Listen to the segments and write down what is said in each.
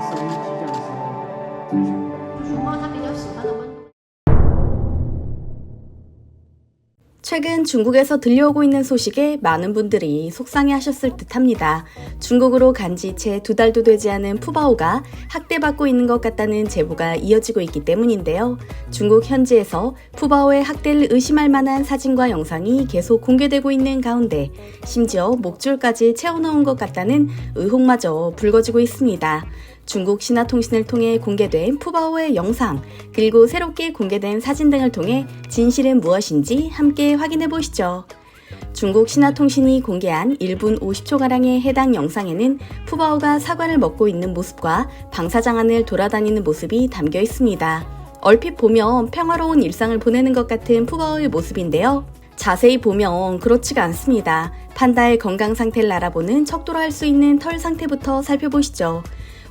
所以体检的时候才选。就是摸他比较喜欢的温度。 최근 중국에서 들려오고 있는 소식에 많은 분들이 속상해 하셨을 듯 합니다. 중국으로 간 지 채 두 달도 되지 않은 푸바오가 학대받고 있는 것 같다는 제보가 이어지고 있기 때문인데요. 중국 현지에서 푸바오의 학대를 의심할 만한 사진과 영상이 계속 공개되고 있는 가운데 심지어 목줄까지 채워넣은 것 같다는 의혹마저 불거지고 있습니다. 중국 신화통신을 통해 공개된 푸바오의 영상, 그리고 새롭게 공개된 사진 등을 통해 진실은 무엇인지 함께 확인해 보시죠. 중국 신화통신이 공개한 1분 50초가량의 해당 영상에는 푸바오가 사과를 먹고 있는 모습과 방사장 안을 돌아다니는 모습이 담겨 있습니다. 얼핏 보면 평화로운 일상을 보내는 것 같은 푸바오의 모습인데요. 자세히 보면 그렇지가 않습니다. 판다의 건강 상태를 알아보는 척도로 할 수 있는 털 상태부터 살펴보시죠.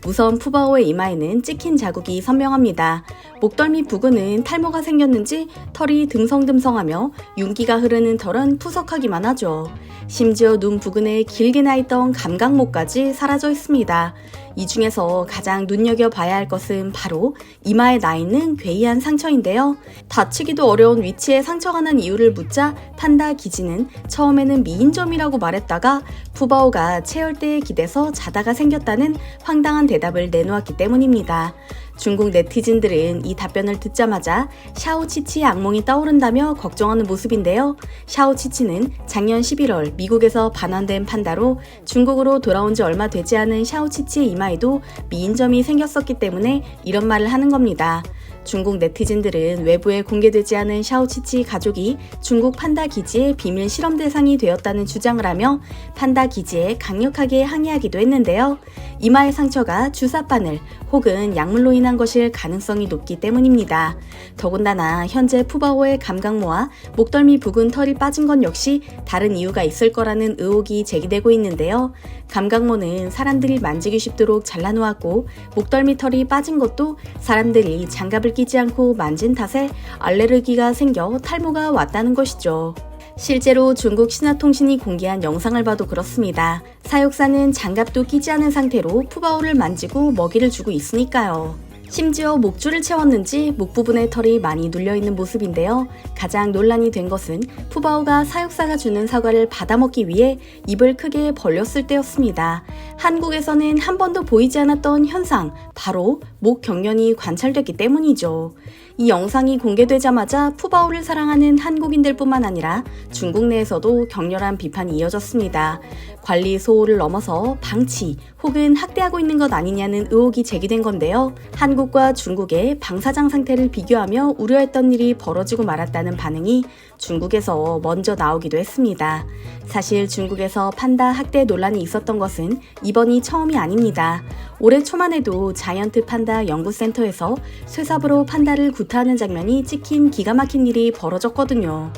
우선 푸바오의 이마에는 찍힌 자국이 선명합니다. 목덜미 부근은 탈모가 생겼는지 털이 듬성듬성하며 윤기가 흐르는 털은 푸석하기만 하죠. 심지어 눈 부근에 길게 나 있던 감각모까지 사라져 있습니다. 이 중에서 가장 눈여겨봐야 할 것은 바로 이마에 나 있는 괴이한 상처인데요. 다치기도 어려운 위치에 상처가 난 이유를 묻자 판다 기지는 처음에는 미인점이라고 말했다가 푸바오가 체열대에 기대서 자다가 생겼다는 황당한 대답을 내놓았기 때문입니다. 중국 네티즌들은 이 답변을 듣자마자 샤오치치의 악몽이 떠오른다며 걱정하는 모습인데요. 샤오치치는 작년 11월 미국에서 반환된 판다로 중국으로 돌아온 지 얼마 되지 않은 샤오치치의 이마에도 미인점이 생겼었기 때문에 이런 말을 하는 겁니다. 중국 네티즌들은 외부에 공개되지 않은 샤오치치 가족이 중국 판다 기지의 비밀 실험 대상이 되었다는 주장을 하며 판다 기지에 강력하게 항의하기도 했는데요. 이마의 상처가 주사바늘 혹은 약물로 인한 것일 가능성이 높기 때문입니다. 더군다나 현재 푸바오의 감각모와 목덜미 부근 털이 빠진 건 역시 다른 이유가 있을 거라는 의혹이 제기되고 있는데요. 감각모는 사람들이 만지기 쉽도록 잘라놓았고 목덜미 털이 빠진 것도 사람들이 장갑을 끼지 않고 만진 탓에 알레르기가 생겨 탈모가 왔다는 것이죠. 실제로 중국 신화통신이 공개한 영상을 봐도 그렇습니다. 사육사는 장갑도 끼지 않은 상태로 푸바오를 만지고 먹이를 주고 있으니까요. 심지어 목줄을 채웠는지 목 부분에 털이 많이 눌려있는 모습인데요. 가장 논란이 된 것은 푸바오가 사육사가 주는 사과를 받아먹기 위해 입을 크게 벌렸을 때였습니다. 한국에서는 한 번도 보이지 않았던 현상, 바로 목 경련이 관찰됐기 때문이죠. 이 영상이 공개되자마자 푸바오를 사랑하는 한국인들 뿐만 아니라 중국 내에서도 격렬한 비판이 이어졌습니다. 관리 소홀을 넘어서 방치 혹은 학대하고 있는 것 아니냐는 의혹이 제기된 건데요. 한국과 중국의 방사장 상태를 비교하며 우려했던 일이 벌어지고 말았다는 반응이 중국에서 먼저 나오기도 했습니다. 사실 중국에서 판다 학대 논란이 있었던 것은 이번이 처음이 아닙니다. 올해 초만 해도 자이언트 판다 연구센터에서 쇠삽으로 판다를 구타하는 장면이 찍힌 기가 막힌 일이 벌어졌거든요.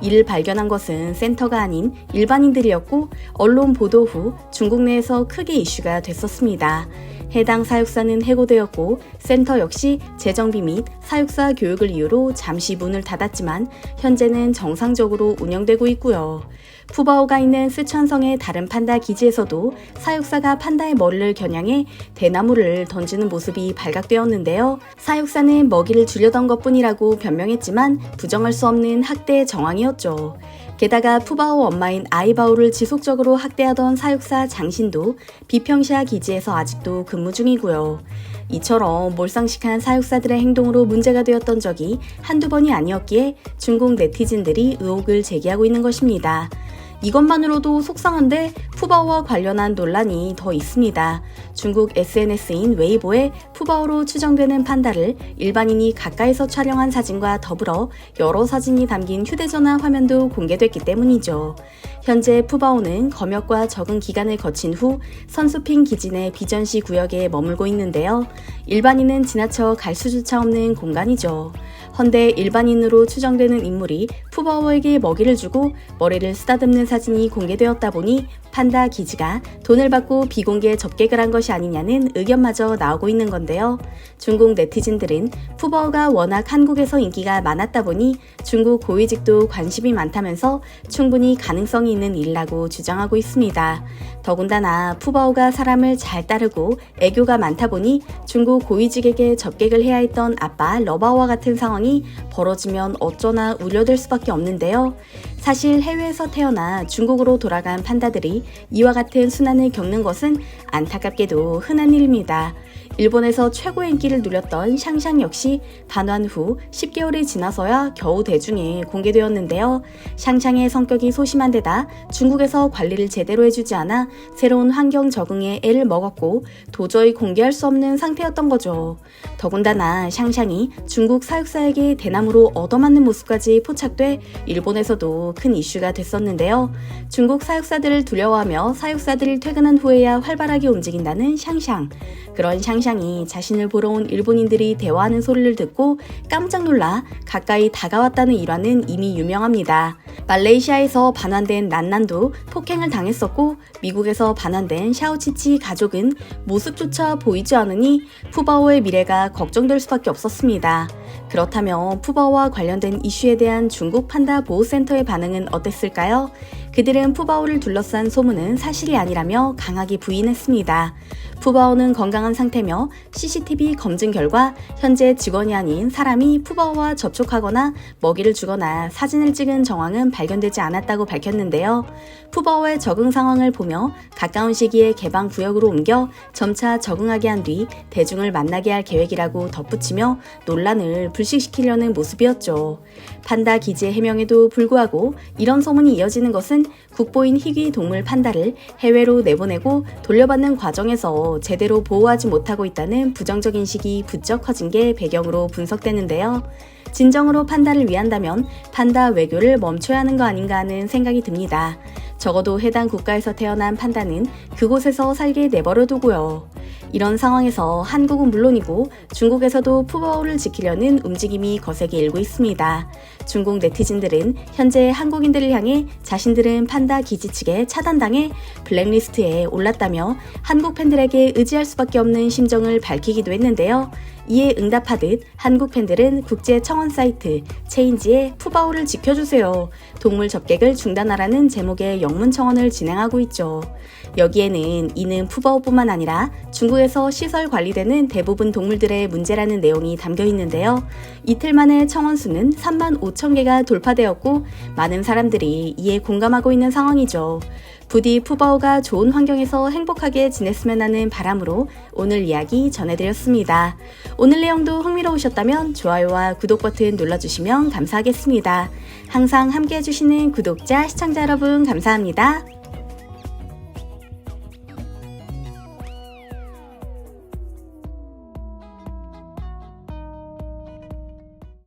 이를 발견한 것은 센터가 아닌 일반인들이었고 언론 보도 후 중국 내에서 크게 이슈가 됐었습니다. 해당 사육사는 해고되었고 센터 역시 재정비 및 사육사 교육을 이유로 잠시 문을 닫았지만 현재는 정상적으로 운영되고 있고요. 푸바오가 있는 스촨성의 다른 판다 기지에서도 사육사가 판다의 머리를 겨냥해 대나무를 던지는 모습이 발각되었는데요. 사육사는 먹이를 주려던 것 뿐이라고 변명했지만 부정할 수 없는 학대 정황이었죠. 게다가 푸바오 엄마인 아이바오를 지속적으로 학대하던 사육사 장신도 비평시아 기지에서 아직도 근무 중이고요. 이처럼 몰상식한 사육사들의 행동으로 문제가 되었던 적이 한두 번이 아니었기에 중국 네티즌들이 의혹을 제기하고 있는 것입니다. 이것만으로도 속상한데 푸바오와 관련한 논란이 더 있습니다. 중국 SNS인 웨이보에 푸바오로 추정되는 판다를 일반인이 가까이서 촬영한 사진과 더불어 여러 사진이 담긴 휴대전화 화면도 공개됐기 때문이죠. 현재 푸바오는 검역과 적응 기간을 거친 후 선수핑 기지 내 비전시 구역에 머물고 있는데요. 일반인은 지나쳐 갈 수조차 없는 공간이죠. 헌데 일반인으로 추정되는 인물이 푸바오에게 먹이를 주고 머리를 쓰다듬는 사진이 공개되었다 보니 판다 기지가 돈을 받고 비공개 접객을 한 것이 아니냐는 의견마저 나오고 있는 건데요. 중국 네티즌들은 푸바오가 워낙 한국에서 인기가 많았다 보니 중국 고위직도 관심이 많다면서 충분히 가능성이 있는 일이라고 주장하고 있습니다. 더군다나 푸바오가 사람을 잘 따르고 애교가 많다 보니 중국 고위직에게 접객을 해야 했던 아빠 러바오와 같은 상황이 벌어지면 어쩌나 우려될 수밖에 없는데요. 사실 해외에서 태어나 중국으로 돌아간 판다들이 이와 같은 순환을 겪는 것은 안타깝게도 흔한 일입니다. 일본에서 최고의 인기를 누렸던 샹샹 역시 반환 후 10개월이 지나서야 겨우 대중에 공개되었는데요. 샹샹의 성격이 소심한 데다 중국에서 관리를 제대로 해주지 않아 새로운 환경 적응에 애를 먹었고 도저히 공개할 수 없는 상태였던 거죠. 더군다나 샹샹이 중국 사육사에게 대나무로 얻어맞는 모습까지 포착돼 일본에서도 큰 이슈가 됐었는데요. 중국 사육사들을 두려워하며 사육사들이 퇴근한 후에야 활발하게 움직인다는 샹샹. 그런 샹샹 이 자신을 보러 온 일본인들이 대화하는 소리를 듣고 깜짝 놀라 가까이 다가왔다는 일화는 이미 유명합니다. 말레이시아에서 반환된 난난도 폭행을 당했었고 미국에서 반환된 샤오치치 가족은 모습조차 보이지 않으니 푸바오의 미래가 걱정될 수밖에 없었습니다. 그렇다면 푸바오와 관련된 이슈에 대한 중국 판다 보호센터의 반응은 어땠을까요? 그들은 푸바오를 둘러싼 소문은 사실이 아니라며 강하게 부인했습니다. 푸바오는 건강한 상태며 CCTV 검증 결과 현재 직원이 아닌 사람이 푸바오와 접촉하거나 먹이를 주거나 사진을 찍은 정황은 발견되지 않았다고 밝혔는데요. 푸바오의 적응 상황을 보며 가까운 시기에 개방 구역으로 옮겨 점차 적응하게 한 뒤 대중을 만나게 할 계획이라고 덧붙이며 논란을 불식시키려는 모습이었죠. 판다 기지의 해명에도 불구하고 이런 소문이 이어지는 것은 국보인 희귀 동물 판다를 해외로 내보내고 돌려받는 과정에서 제대로 보호하지 못하고 있다는 부정적 인식이 부쩍 커진 게 배경으로 분석되는데요. 진정으로 판다를 위한다면 판다 외교를 멈춰야 하는 거 아닌가 하는 생각이 듭니다. 적어도 해당 국가에서 태어난 판다는 그곳에서 살게 내버려 두고요. 이런 상황에서 한국은 물론이고 중국에서도 푸바오를 지키려는 움직임이 거세게 일고 있습니다. 중국 네티즌들은 현재 한국인들을 향해 자신들은 판다 기지 측에 차단당해 블랙리스트에 올랐다며 한국 팬들에게 의지할 수밖에 없는 심정을 밝히기도 했는데요. 이에 응답하듯 한국 팬들은 국제 청원 사이트 체인지에 푸바오를 지켜주세요. 동물 접객을 중단하라는 제목의 영문 청원을 진행하고 있죠. 여기에는 이는 푸바오뿐만 아니라 중국에서 시설 관리되는 대부분 동물들의 문제라는 내용이 담겨 있는데요. 이틀 만에 청원 수는 3만 5천 개가 돌파되었고 많은 사람들이 이에 공감하고 있는 상황이죠. 부디 푸바오가 좋은 환경에서 행복하게 지냈으면 하는 바람으로 오늘 이야기 전해드렸습니다. 오늘 내용도 흥미로우셨다면 좋아요와 구독 버튼 눌러주시면 감사하겠습니다. 항상 함께 해주시는 구독자, 시청자 여러분 감사합니다.